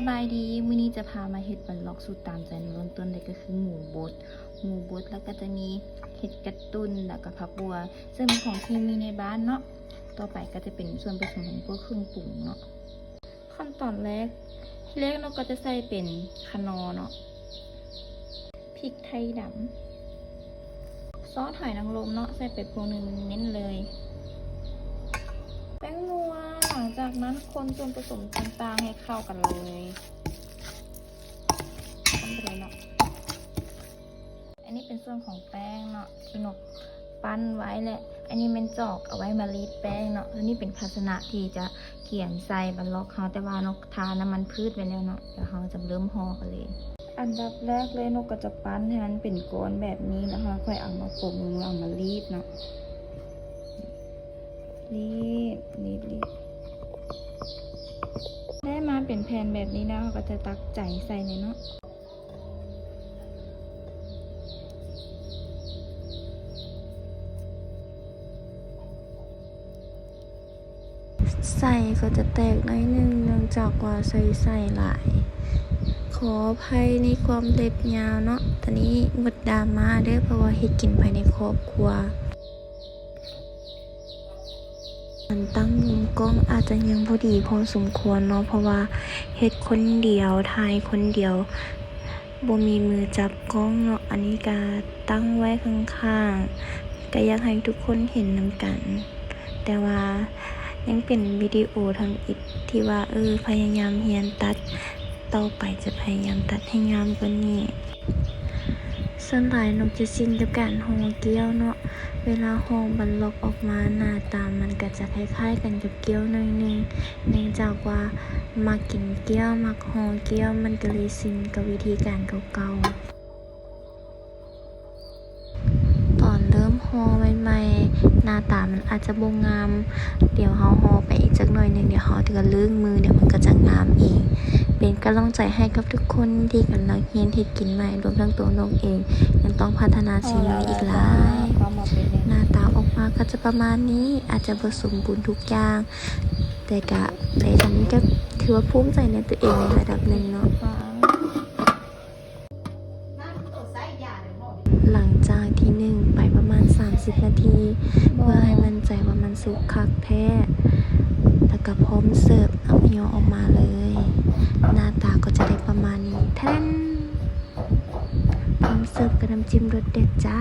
สบายดีมื้อนี้จะพามาเฮ็ดบัลล็อกสูตรตามใจเริ่มต้นเลยก็คือหมูบด หมูบดแล้วก็จะมีเห็ดกระตุนแล้วก็ผักบัว ซึ่งเป็นของที่มีในบ้านเนาะ ต่อไปก็จะเป็นส่วนผสมของพวกเครื่องปรุงเนาะ ขั้นตอนแรกที่แรกเราก็จะใส่เป็นคะนอเนาะ พริกไทยดำซอสหอยนางรมเนาะใส่ไปพวงหนึ่งเน้นเลย แป้งนัวหลังจากนั้นคนส่วนผสมต่างๆให้เข้ากันเลยทำไปเลยเนาะ อันนี้เป็นส่วนของแป้งเนาะที่นกปั้นไว้แหละ อันนี้เป็นจอกเอาไว้มารีดแป้งเนาะแล้วนี่เป็นภาชนะที่จะเขียนใส่บัลล็อกเขาแต่ว่านกทาน้ำมันพืชไปแล้วเนาะ เดี๋ยวเขาจะเริ่มห่อกันเลยอันดับแรกเลยนกก็จะปั้นให้มันเป็นก้อนแบบนี้แล้วเราค่อยเอามาปรุงเอามารีดเนาะ รีดรีดรีดได้มาเป็นแผ่นแบบนี้แล้วก็จะตักใจใส่เลยเนาะใส่ก็จะแตกน้อยหนึงเนื่องจากว่าใส่ใส่หลาย ขออภัยในความเล็บยาวเนาะตอนนี้งดดราม่าเด้อเพราะว่าเฮ็ดกินภายในครอบครัว มันตั้งมุมกล้องอาจจะยังพอดีพอสมควรเนาะเพราะว่าเฮ็ดคนเดียวถ่ายคนเดียวบ่มีมือจับกล้องเนาะอันนี้ก็ตั้งไว้ข้างๆก็อยากให้ทุกคนเห็นนำกัน แต่ว่ายังเป็นวิดีโอทำอิดที่ว่าเออพยายามเฮียนตัด ต่อไปจะพยายามตัดให้งามกว่านี้ ส่วนหลายนกจะชินกับการห่อเกี๊ยวเนาะ เวลาห่อบันลอกออกมาหน้าตามันก็จะคล้ายๆกันกับเกี๊ยวหน่อยหนึงเนื่องจากว่ามากินเกี๊ยวมักห่อเกี๊ยวมันก็เลยชินกับวิธีการเก่าๆ ตอนเริ่มห่อใหม่ๆ หน้าตามันอาจจะบ่งาม เดี๋ยวเฮาห่อไปอีกสักหน่อยหนึงเดี๋ยวเฮาจะลื่นมือเดี๋ยวมันก็จะงามเอง เป็นกำลังใจให้กับทุกคนที่กำลังเรียนเฮ็ดกินใหม่รวมทั้งตัวนกเองยังต้องพัฒนาสิ่งนี้อีกหลายหน้าตาออกมาก็จะประมาณนี้อาจจะผสมบูรณ์ทุกอย่าง แต่กะในทำนี้ก็ถือว่าภูมิใจในตัวเองในระดับหนึ่งเนาะหลังจากที่หนึ่งไปประมาณ 30 นาที เพื่อให้มั่นใจว่ามันสุกคักแท้แล้วก็พร้อมเสิร์ฟเอาเนียวออกมาเลย หน้าตาก็จะได้ประมาณนี้แท่นพร้อมเสิร์ฟกับน้ำจิ้มรสเด็ดจ้า